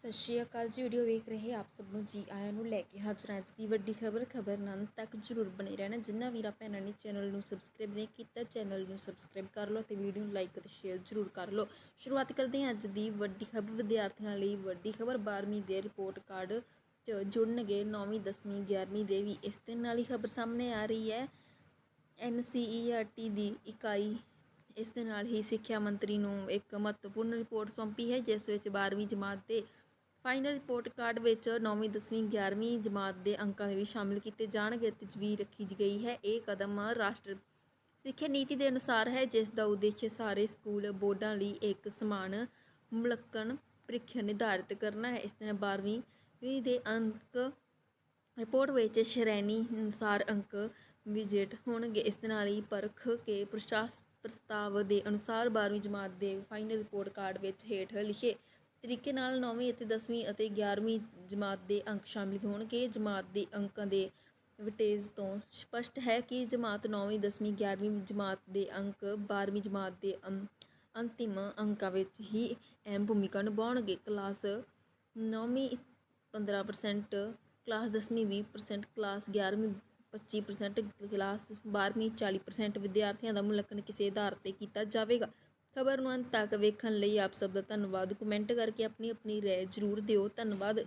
ਸਤਿ ਸ਼੍ਰੀ ਅਕਾਲ ਜੀ ਵੀਡੀਓ ਵੇਖ ਰਹੇ ਆਪ ਸਭ ਨੂੰ। ਜੀ ਆਇਆਂ ਨੂੰ ਲੈ ਕੇ ਹਾਜ਼ਰ ਅੱਜ ਦੀ ਵੱਡੀ ਖਬਰ ਖਬਰ ਨਾਲ ਤੱਕ ਜਰੂਰ ਬਣੇ ਰਹਿਣਾ। ਜਿੰਨਾ ਵੀਰਾਂ ਭੈਣਾਂ ਨੇ ਚੈਨਲ ਨੂੰ ਸਬਸਕ੍ਰਾਈਬ ਨਹੀਂ ਕੀਤਾ ਚੈਨਲ ਨੂੰ ਸਬਸਕ੍ਰਾਈਬ ਕਰ ਲਓ ਤੇ ਵੀਡੀਓ ਨੂੰ ਲਾਈਕ ਅਤੇ ਸ਼ੇਅਰ ਜਰੂਰ ਕਰ ਲਓ। ਸ਼ੁਰੂਆਤ ਕਰਦੇ ਹਾਂ ਅੱਜ ਦੀ ਵੱਡੀ ਖਬਰ। ਵਿਦਿਆਰਥੀਆਂ ਲਈ ਵੱਡੀ ਖਬਰ 12ਵੀਂ ਦੇ ਰਿਪੋਰਟ ਕਾਰਡ 'ਚ ਜੁੜਨਗੇ 9ਵੀਂ 10ਵੀਂ 11ਵੀਂ ਦੇ ਵੀ ਇਸ ਦੇ ਨਾਲ ਹੀ ਖਬਰ ਸਾਹਮਣੇ ਆ ਰਹੀ ਹੈ। ਐਨਸੀਈਆਰਟੀ ਦੀ ਇਕਾਈ ਇਸ ਦੇ ਨਾਲ ਹੀ ਸਿੱਖਿਆ ਮੰਤਰੀ ਨੂੰ ਇੱਕ ਮਹੱਤਵਪੂਰਨ ਰਿਪੋਰਟ ਸੌਂਪੀ ਹੈ, ਜਿਸ ਵਿੱਚ 12ਵੀਂ ਜਮਾਤ ਦੇ ਫਾਈਨਲ ਰਿਪੋਰਟ ਕਾਰਡ ਵਿੱਚ 9ਵੀਂ 10ਵੀਂ 11ਵੀਂ ਜਮਾਤ ਦੇ ਅੰਕਾਂ ਵੀ ਸ਼ਾਮਿਲ ਕੀਤੇ ਜਾਣਗੇ ਤਜਵੀਜ਼ ਰੱਖੀ ਗਈ ਹੈ। ਇਹ ਕਦਮ ਰਾਸ਼ਟਰ ਸਿੱਖਿਆ ਨੀਤੀ ਦੇ ਅਨੁਸਾਰ ਹੈ, ਜਿਸ ਦਾ ਉਦੇਸ਼ ਸਾਰੇ ਸਕੂਲ ਬੋਰਡਾਂ ਲਈ ਇੱਕ ਸਮਾਨ ਮੁਲੰਕਣ ਪ੍ਰੀਖਿਆ ਨਿਰਧਾਰਿਤ ਕਰਨਾ ਹੈ। ਇਸ ਦੇ 12ਵੀਂ ਵੀ ਦੇ ਅੰਕ ਰਿਪੋਰਟ ਵਿੱਚ ਸ਼੍ਰੇਣੀ ਅਨੁਸਾਰ ਅੰਕ ਵਿਜੇਟ ਹੋਣਗੇ। ਇਸ ਦੇ ਨਾਲ ਹੀ ਪਰਖ ਕੇ ਪ੍ਰਸ਼ਾਸ, ਪ੍ਰਸਤਾਵ ਦੇ ਅਨੁਸਾਰ 12ਵੀਂ ਜਮਾਤ ਦੇ ਫਾਈਨਲ ਰਿਪੋਰਟ ਕਾਰਡ ਵਿੱਚ ਹੇਠ ਲਿਖੇ ਤਰੀਕੇ ਨਾਲ ਨੌਵੀਂ ਅਤੇ 10ਵੀਂ ਅਤੇ 11ਵੀਂ ਜਮਾਤ ਦੇ ਅੰਕ ਸ਼ਾਮਿਲ ਹੋਣਗੇ। ਜਮਾਤ ਦੇ ਅੰਕਾਂ ਦੇ ਵਿਟੇਜ ਤੋਂ ਸਪਸ਼ਟ ਹੈ ਕਿ ਜਮਾਤ 9ਵੀਂ 10ਵੀਂ 11ਵੀਂ ਜਮਾਤ ਦੇ ਅੰਕ 12ਵੀਂ ਜਮਾਤ ਦੇ ਅੰ- ਅੰਤਿਮ ਅੰਕਾਂ ਵਿੱਚ ਹੀ ਅਹਿਮ ਭੂਮਿਕਾ ਨਿਭਾਉਣਗੇ। ਕਲਾਸ 9ਵੀਂ 15% ਕਲਾਸ 10ਵੀਂ 20% ਕਲਾਸ 11ਵੀਂ 25% ਕਲਾਸ 12ਵੀਂ 40% ਵਿਦਿਆਰਥੀਆਂ ਦਾ ਮੁਲਾਂਕਣ ਕਿਸੇ ਆਧਾਰ ਤੇ ਕੀਤਾ ਜਾਵੇਗਾ। ਖਬਰ ਨੂੰ ਅੰਤ ਤੱਕ ਵੇਖਣ ਲਈ ਆਪ ਸਭ ਦਾ ਧੰਨਵਾਦ। ਕਮੈਂਟ ਕਰਕੇ ਆਪਣੀ ਆਪਣੀ ਰਾਏ ਜ਼ਰੂਰ ਦਿਓ। ਧੰਨਵਾਦ।